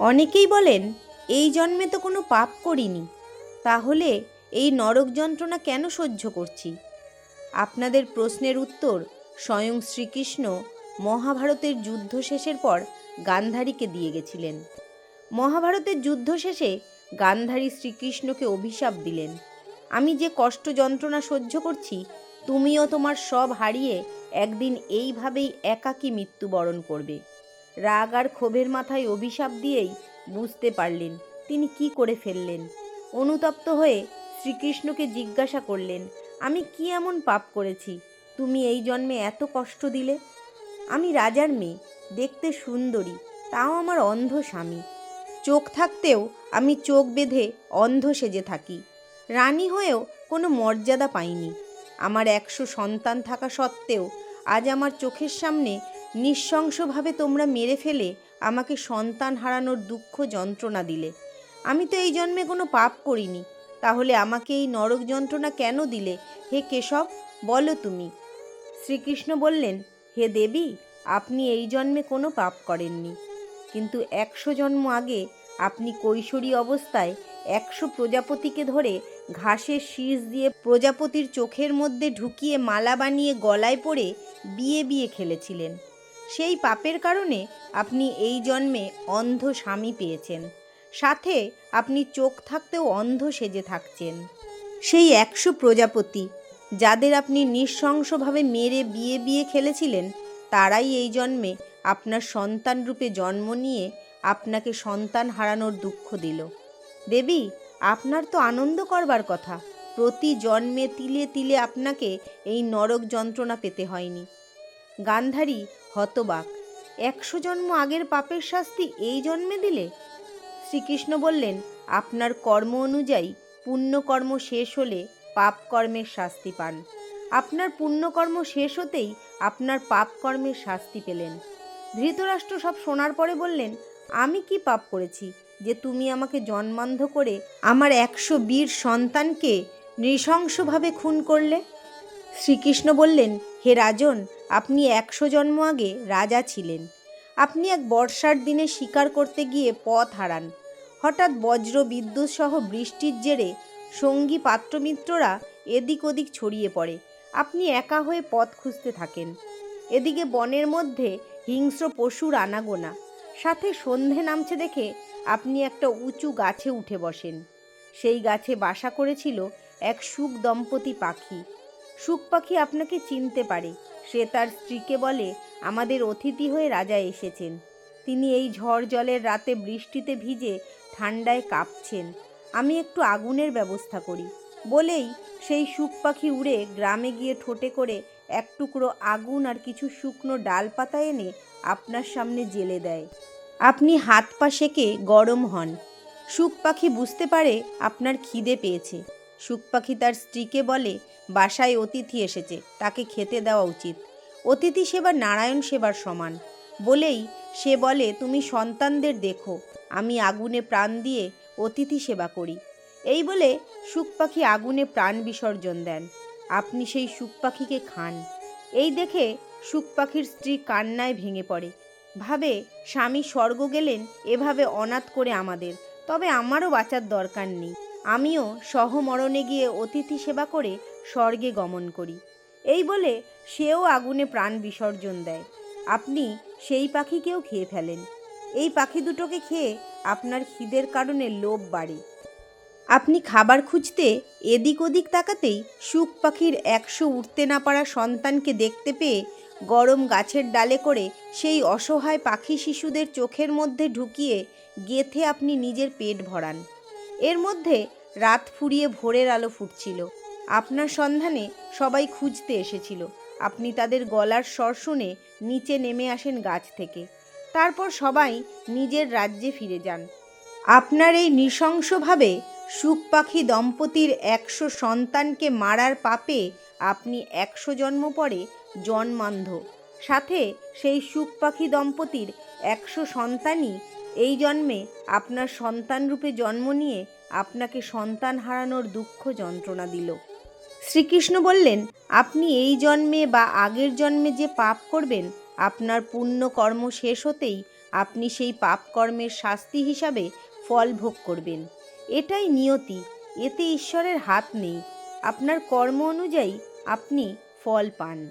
অনেকেই বলেন, এই জন্মে তো কোনো পাপ করিনি। তাহলে এই নরক যন্ত্রণা কেন সহ্য করছি? আপনাদের প্রশ্নের উত্তর স্বয়ং শ্রীকৃষ্ণ মহাভারতের যুদ্ধ শেষের পর গান্ধারীকে দিয়ে গেছিলেন। মহাভারতের যুদ্ধ শেষে গান্ধারী শ্রীকৃষ্ণকে অভিশাপ দিলেন। আমি যে কষ্ট যন্ত্রণা সহ্য করছি, তুমিও তোমার সব হারিয়ে একদিন এইভাবেই একাকী মৃত্যুবরণ করবে। রাগ আর ক্ষোভের মাথায় অভিশাপ দিয়েই বুঝতে পারলেন তিনি কি করে ফেললেন। অনুতপ্ত হয়ে শ্রীকৃষ্ণকে জিজ্ঞাসা করলেন, আমি কি এমন পাপ করেছি? তুমি এই জন্মে এত কষ্ট দিলে? আমি রাজার মেয়ে, দেখতে সুন্দরী, তাও আমার অন্ধ স্বামী। চোখ থাকতেও আমি চোখ বেঁধে অন্ধ সেজে থাকি। রানী হয়েও কোনো মর্যাদা পাইনি। আমার একশো সন্তান থাকা সত্ত্বেও আজ আমার চোখের সামনে নৃশংসভাবে তোমরা মেরে ফেলে আমাকে সন্তান হারানোর দুঃখ যন্ত্রণা দিলে। আমি তো এই জন্মে কোনো পাপ করিনি। তাহলে আমাকে এই নরক যন্ত্রণা কেন দিলে? হে কেশব, বলো তুমি। শ্রীকৃষ্ণ বললেন, হে দেবী, আপনি এই জন্মে কোনো পাপ করেননি। কিন্তু একশো জন্ম আগে আপনি কৈশোরী অবস্থায় একশো প্রজাপতিকে ধরে ঘাসের শীষ দিয়ে প্রজাপতির চোখের মধ্যে ঢুকিয়ে মালা বানিয়ে গলায় পড়ে বিয়ে বিয়ে খেলেছিলেন। সেই পাপের কারণে আপনি এই জন্মে অন্ধ স্বামী পেয়েছেন। সাথে আপনি চোখ থাকতেও অন্ধ সেজে থাকছেন। সেই একশো প্রজাপতি, যাদের আপনি নৃশংসভাবে মেরে বিয়ে বিয়ে খেলেছিলেন, তারাই এই জন্মে আপনার সন্তান রূপে জন্ম নিয়ে আপনাকে সন্তান হারানোর দুঃখ দিল। দেবী, আপনার তো আনন্দ করবার কথা। প্রতি জন্মে তিলে তিলে আপনাকে এই নরক যন্ত্রণা পেতে হয়নি। গান্ধারী হতবাক। একশো জন্ম আগের পাপের শাস্তি এই জন্মে দিলে? শ্রীকৃষ্ণ বললেন, আপনার কর্ম অনুযায়ী পুণ্যকর্ম শেষ হলে পাপ কর্মের শাস্তি পান। আপনার পুণ্যকর্ম শেষ হতেই আপনার পাপ কর্মের শাস্তি পেলেন। ধৃতরাষ্ট্র সব শোনার পরে বললেন, আমি কি পাপ করেছি যে তুমি আমাকে জন্মান্ধ করে আমার একশো বীর সন্তানকে নৃশংসভাবে খুন করলে? শ্রীকৃষ্ণ বললেন, হে রাজন, আপনি একশো জন্ম আগে রাজা ছিলেন। আপনি এক বর্ষার দিনে শিকার করতে গিয়ে পথ হারান। হঠাৎ বজ্র বিদ্যুৎ সহ বৃষ্টির জেরে সঙ্গী পাত্রমিত্ররা এদিক ওদিক ছড়িয়ে পড়ে। আপনি একা হয়ে পথ খুঁজতে থাকেন। এদিকে বনের মধ্যে হিংস্র পশুর আনাগোনা। সাথে সন্ধে নামছে দেখে আপনি একটা উঁচু গাছে উঠে বসেন। সেই গাছে বাসা করেছিল এক সুখ দম্পতি পাখি। সুখ পাখি আপনাকে চিনতে পারে। সে তার স্ত্রীকে বলে, আমাদের অতিথি হয়ে রাজা এসেছেন। তিনি এই ঝড় জলের রাতে বৃষ্টিতে ভিজে ঠান্ডায় কাঁপছেন। আমি একটু আগুনের ব্যবস্থা করি। বলেই সেই সুখ পাখি উড়ে গ্রামে গিয়ে ঠোঁটে করে এক টুকরো আগুন আর কিছু শুকনো ডালপাতা এনে আপনার সামনে জেলে দেয়। আপনি হাত পা সেকে গরম হন। সুখ পাখি বুঝতে পারে আপনার খিদে পেয়েছে। সুখ পাখি তার স্ত্রীকে বলে, বাসায় অতিথি এসেছে, তাকে খেতে দেওয়া উচিত। অতিথি সেবা নারায়ণ সেবার সমান। বলেই সে বলে, তুমি সন্তানদের দেখো, আমি আগুনে প্রাণ দিয়ে অতিথি সেবা করি। এই বলে সুখ পাখি আগুনে প্রাণ বিসর্জন দেন। আপনি সেই সুখ পাখিকে খান। এই দেখে সুখ পাখির স্ত্রী কান্নায় ভেঙে পড়ে। ভাবে, স্বামী স্বর্গ গেলেন, এভাবে অনাথ করে আমাদের, তবে আমারও বাঁচার দরকার নেই। আমিও সহমরণে গিয়ে অতিথি সেবা করে স্বর্গে গমন করি। এই বলে সেও আগুনে প্রাণ বিসর্জন দেয়। আপনি সেই পাখিকেও খেয়ে ফেলেন। এই পাখি দুটোকে খেয়ে আপনার খিদের কারণে লোভ বাড়ে। আপনি খাবার খুঁজতে এদিক ওদিক তাকাতেই সুখ পাখির একশো উঠতে না পারা সন্তানকে দেখতে পেয়ে গরম গাছের ডালে করে সেই অসহায় পাখি শিশুদের চোখের মধ্যে ঢুকিয়ে গেথে আপনি নিজের পেট ভরান। এর মধ্যে রাত ফুরিয়ে ভোরের আলো ফুটছিল। আপনার সন্ধানে সবাই খুঁজতে এসেছিল। আপনি তাদের গলার স্বর শুনে নিচে নেমে আসেন গাছ থেকে। তারপর সবাই নিজের রাজ্যে ফিরে যান। আপনার এই নৃশংসভাবে সুখ পাখি দম্পতির একশো সন্তানকে মারার পাপে আপনি একশো জন্ম পরে জন্মান্ধ। সাথে সেই সুখ পাখি দম্পতির একশো সন্তানই এই জন্মে আপনার সন্তান রূপে জন্ম নিয়ে আপনাকে সন্তান হারানোর দুঃখ যন্ত্রণা দিল। শ্রীকৃষ্ণ বললেন, আপনি এই জন্মে বা আগের জন্মে যে পাপ করবেন, আপনার পুণ্য কর্ম শেষ হতেই আপনি সেই পাপ কর্মের শাস্তি হিসাবে ফল ভোগ করবেন। এটাই নিয়তি, এতে ঈশ্বরের হাত নেই। আপনার কর্ম অনুযায়ী আপনি ফল পান।